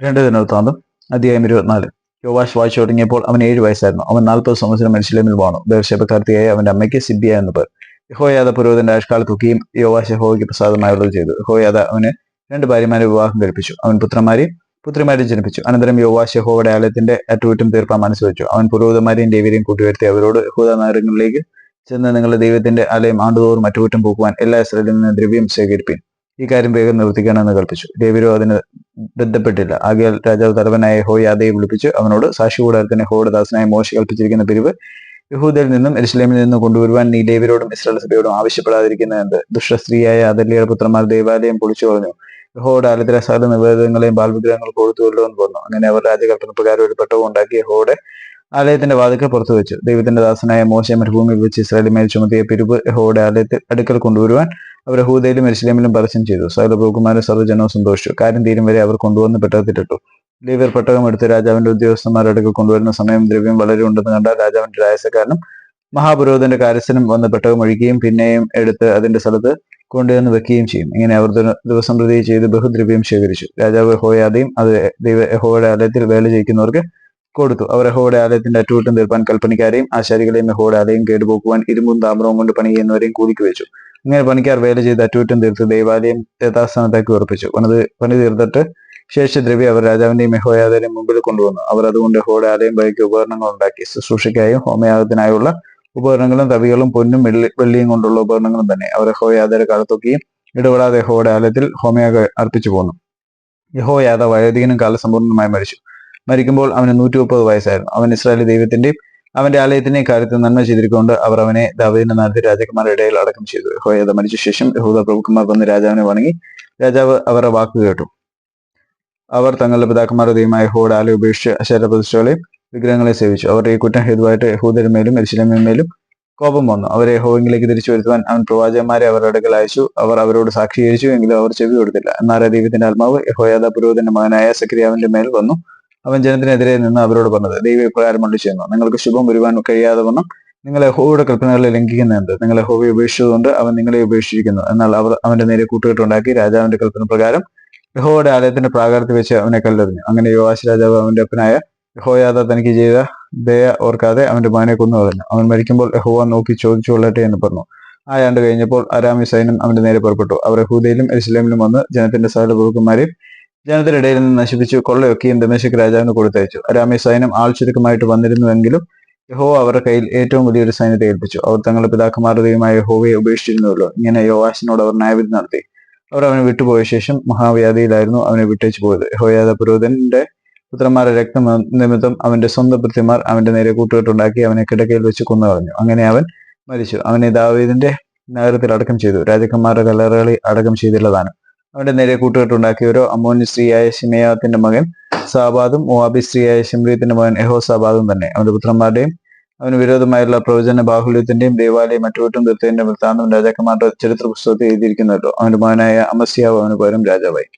രണ്ട് ദിനവൃത്താന്തം അധ്യായം ഇരുപത്തിനാല്. യോവാഷ് വായിച്ചു തുടങ്ങിയപ്പോൾ അവൻ ഏഴ് വയസ്സായിരുന്നു. അവൻ നാൽപ്പത് സംവത്സരം മനുഷ്യലേമിൽ വാണു. ബേർഷേബക്കാർത്തിയായ അവന്റെ അമ്മയ്ക്ക് സിബിയ എന്ന് പേർ. യഹോയാദ പുരോഹിതന്റെ ആഷ്കാലത്തൊക്കെയും യോവാഷ് യഹോയ്ക്ക് പ്രസാദമായുള്ളത് ചെയ്തു. യഹോയാദ അവന് രണ്ട് ഭാര്യമാരെ വിവാഹം കഴിപ്പിച്ചു. അവൻ പുത്രന്മാരെയും പുത്രിമാരെയും ജനിപ്പിച്ചു. അനന്തരം യോവാഷ് യഹോയുടെ ആലയത്തിന്റെ അറ്റുകുറ്റം തീർപ്പാൻ മനസ്സുവെച്ചു അവൻ പുരോഹിതന്മാരെയും ദേവരെയും കൂട്ടിവരുത്തി അവരോട് യഹൂദ നഗരങ്ങളിലേക്ക് ചെന്ന് നിങ്ങളുടെ ദൈവത്തിന്റെ ആലയം ആണ്ടുതോറും അറ്റുകുറ്റം പോകുവാൻ എല്ലാ ഇസ്രേലിൽ നിന്ന് ദ്രവ്യം ശേഖരിപ്പിൻ. ഈ കാര്യം വേഗം നിവർത്തിക്കണമെന്ന് കൽപ്പിച്ചു. ദേവരോ അതിന് ബന്ധപ്പെട്ടില്ല. ആകയാൽ രാജാവ് തലവനായ ഹോയാദയെ വിളിപ്പിച്ച് അവനോട് സാക്ഷി കൂടാരത്തിന് ഹോയുടെ ദാസനായ മോശ കൽപ്പിച്ചിരിക്കുന്ന പിരിവ് യഹൂദയിൽ നിന്നും എരുസലേമിൽ നിന്നും കൊണ്ടുവരുവാൻ നീ ലേവരോടും ഇസ്രായേൽ സഭയോടും ആവശ്യപ്പെടാതിരിക്കുന്നത് എന്ത്? ദുഷ്ടസ്ത്രീയായ അതല്ലിയുടെ പുത്രന്മാർ ദേവാലയം പൊളിച്ചു കളഞ്ഞു. യഹോയുടെ ആലത്തിലെ സകല നിവേദനങ്ങളെയും ബാൽവിഗ്രഹങ്ങൾ കൊടുത്തുവല്ലോ എന്ന് പറഞ്ഞു. അങ്ങനെ അവർ രാജകൽപ്പന പ്രകാരം ഒരു പെട്ടവും ഉണ്ടാക്കി യഹോയുടെ ആലയത്തിന്റെ വാതിക്കൽ പുറത്തു വെച്ചു. ദൈവത്തിന്റെ ദാസനായ മോശ മരുഭൂമിയിൽ വെച്ച് ഇസ്രായേലിൽ മേൽ ചുമത്തിയ പിരിവ് യഹോയുടെ ആലയത്തിൽ അടുക്കൽ കൊണ്ടുവരുവാൻ അവർ ഹൂദയിലും എരുസലേമിലും പരസ്യം ചെയ്തു. സകല പ്രഭുക്കുമാരും സർവജനവും സന്തോഷിച്ചു. കാര്യം തീരും വരെ അവർ കൊണ്ടുവന്ന് പെട്ടകത്തിലിട്ടു ലീവർ പെട്ടകം എടുത്ത് രാജാവിന്റെ ഉദ്യോഗസ്ഥന്മാരുടെ അടുക്കൽ കൊണ്ടുവരുന്ന സമയം ദ്രവ്യം വളരെ ഉണ്ടെന്ന് കണ്ട രാജാവിന്റെ രാജസക്കാരനും മഹാപുരോഹിതന്റെ കാര്യസ്ഥനും വന്ന് പെട്ടകം ഒഴിക്കുകയും പിന്നെയും എടുത്ത് അതിന്റെ സ്ഥലത്ത് കൊണ്ടുവന്ന് വെക്കുകയും ചെയ്യും. ഇങ്ങനെ അവർ ദിവ- ദിവസം പ്രതി ചെയ്ത് ബഹുദ്രവ്യം ശേഖരിച്ചു. രാജാവ് ഹോയാദയും അത് ദൈവ യഹോയുടെ ആലയത്തിൽ വേല ചെയ്യിക്കുന്നവർക്ക് കൊടുത്തു. അവർ യഹോയുടെ ആലയത്തിന്റെ അറ്റുകുറ്റം തീർപ്പാൻ കൽപ്പണിക്കാരെയും ആശാരികളെയും യഹോയുടെ ആലയം കേടുപോക്കുവാൻ ഇരുമ്പും താമ്രവും കൊണ്ട് പണി ചെയ്യുന്നവരെയും കൂലിക്ക് വെച്ചു. ഇങ്ങനെ പണിക്കാർ വേല ചെയ്ത് അറ്റകുറ്റം തീർത്ത് ദൈവാലയം യഥാസ്ഥാനത്താക്കി ഉറപ്പിച്ചു. പണിത് പണി തീർത്തിട്ട് ശേഷദ്രവ്യം അവർ രാജാവിന്റെയും യഹോയാദയുടെയും മുമ്പിൽ കൊണ്ടുവന്നു. അവർ അതുകൊണ്ട് ഹോടെ ആലയം വഴിക്ക് ഉപകരണങ്ങൾ ഉണ്ടാക്കി. ശുശ്രൂഷയ്ക്കായും ഹോമയാഗത്തിനായുള്ള ഉപകരണങ്ങളും തവികളും പൊന്നും വെള്ളി വെള്ളിയും കൊണ്ടുള്ള ഉപകരണങ്ങളും തന്നെ. അവർ ഹോയാദരെ കാലത്തൊക്കെയും ഇടപെടാതെ ഹോടെ ആലയത്തിൽ ഹോമയാഗ അർപ്പിച്ചു പോന്നു. യഹോയാദ വയോധികനും കാലസമ്പൂർണമായി മരിച്ചു. മരിക്കുമ്പോൾ അവന് നൂറ്റി മുപ്പത് വയസ്സായിരുന്നു. അവൻ ഇസ്രായേലി ദൈവത്തിന്റെയും അവന്റെ ആലയത്തിന്റെ കാര്യത്തിൽ നന്മ ചെയ്തിരിക്കൊണ്ട് അവർ അവനെ ദാവീദിന്റെ നാട്ടിൽ രാജകുമാരുടെ ഇടയിൽ അടക്കം ചെയ്തു. ഹോയത മരിച്ച ശേഷം യഹൂദ പ്രഭുക്കന്മാർ വന്ന് രാജാവിനെ വണങ്ങി. രാജാവ് അവരുടെ വാക്ക് കേട്ടു. അവർ തങ്ങളുടെ പിതാക്കന്മാരുടെ ദൈവമായ യഹോയുടെ ആലയം ഉപേക്ഷിച്ച് അശരപ്രതിഷ്ഠകളെയും വിഗ്രഹങ്ങളെ സേവിച്ചു. അവർ ഈ കുറ്റം ഹേതുവായിട്ട് യഹൂദരുമേലും കോപം വന്നു. അവരെ യഹോവെങ്കിലേക്ക് തിരിച്ചു വരുത്തുവാൻ അവൻ പ്രവാചകന്മാരെ അവരുടെ അടുക്കൽ അയച്ചു. അവർ അവരോട് സാക്ഷീകരിച്ചു എങ്കിലും അവർ ചെവി കൊടുത്തില്ല. എന്നാൽ ദൈവത്തിന്റെ ആത്മാവ് യഹോയാദ പുരോഹിതന്റെ മകനായ സക്രിയാവിന്റെ മേൽ വന്നു. അവൻ ജനത്തിനെതിരെ നിന്ന് അവരോട് പറഞ്ഞത് ദൈവം ഇപ്രകാരം മള്ളി ചെയ്യുന്നു. നിങ്ങൾക്ക് ശുഭം വരുവാൻ കഴിയാതെ വണ്ണം നിങ്ങൾ യഹോവയുടെ ലംഘിക്കുന്ന എന്ത് നിങ്ങൾ യഹോവയെ ഉപേക്ഷിച്ചതുകൊണ്ട് അവൻ നിങ്ങളെ ഉപേക്ഷിച്ചിരിക്കുന്നു എന്നാൽ അവർ അവന്റെ നേരെ കൂട്ടുകെട്ടുണ്ടാക്കി രാജാവിന്റെ കൽപ്പന പ്രകാരം യഹോവയുടെ ആലയത്തിന്റെ പ്രാകാരത്തിൽ വെച്ച് അവനെ കല്ലെറിഞ്ഞു. അങ്ങനെ യോവാശ് രാജാവ് അവന്റെ അപ്പനായ യഹോയാദ തനിക്ക് ചെയ്ത ദയ ഓർക്കാതെ അവന്റെ മാനെ കൊന്നു കളഞ്ഞു. അവൻ മരിക്കുമ്പോൾ യഹോവ നോക്കി ചോദിച്ചു കൊള്ളട്ടെ എന്ന് പറഞ്ഞു. ആ കഴിഞ്ഞപ്പോൾ അരാമി സൈന്യം അവന്റെ നേരെ പുറപ്പെട്ടു. അവർ ഹൂദയിലും ഇസ്ലാമിലും വന്ന് ജനത്തിന്റെ സകല പ്രഭുക്കന്മാരെയും ജനത്തിന്റെ ഇടയിൽ നിന്ന് നശിപ്പിച്ചു കൊള്ളയൊക്കെയും ദമേശക് രാജാവിന് കൊടുത്തയച്ചു. അരാമി സൈന്യം ആൾ ചുരുക്കമായിട്ട് വന്നിരുന്നുവെങ്കിലും യഹോവ അവരുടെ കയ്യിൽ ഏറ്റവും വലിയൊരു സൈന്യത്തെ ഏൽപ്പിച്ചു. അവർ തങ്ങളുടെ പിതാക്കന്മാരുടെ ദൈവമായ യഹോവയെ ഉപേക്ഷിച്ചിരുന്നുവല്ലോ. ഇങ്ങനെ യോവാശിനോട് അവർ ന്യായവിധി നടത്തി. അവർ അവനെ വിട്ടുപോയ ശേഷം മഹാവ്യാധിയിലായിരുന്നു അവനെ വിട്ടേച്ചു പോയത്. യഹോയാദ പുരോഹിതന്റെ പുത്രന്മാരുടെ രക്തം നിമിത്തം അവന്റെ സ്വന്തം ഭൃത്യന്മാർ അവന്റെ നേരെ കൂട്ടുകെട്ടുണ്ടാക്കി അവനെ കിടക്കയിൽ വെച്ച് കൊന്നു കളഞ്ഞു അങ്ങനെ അവൻ മരിച്ചു. അവനെ ദാവീദിന്റെ നഗരത്തിൽ അടക്കം ചെയ്തു. രാജാക്കന്മാരുടെ കല്ലറകളിൽ അടക്കം ചെയ്തുള്ളതാണ് അവന്റെ നേരെ കൂട്ടുകെട്ടുണ്ടാക്കിയവരോ അമോന്യ സ്ത്രീയായ ഷിമയാത്തിന്റെ മകൻ സാബാദും മുവാബി സ്ത്രീയായ ഷിംറിയത്തിന്റെ മകൻ എഹോ സാബാദും തന്നെ. അവന്റെ പുത്രന്മാരുടെയും അവന് വിരോധമായുള്ള പ്രവചന ബാഹുല്യത്തിന്റെയും ദേവാലയം മറ്റുവിട്ടും തീർത്തതിന്റെ വൃത്താന്തം രാജാക്കന്മാരുടെ ചരിത്ര പുസ്തകത്തിൽ എഴുതിയിരിക്കുന്നല്ലോ. അവന്റെ മകനായ അമസ്യാവ് അവന് പകരം രാജാവായി.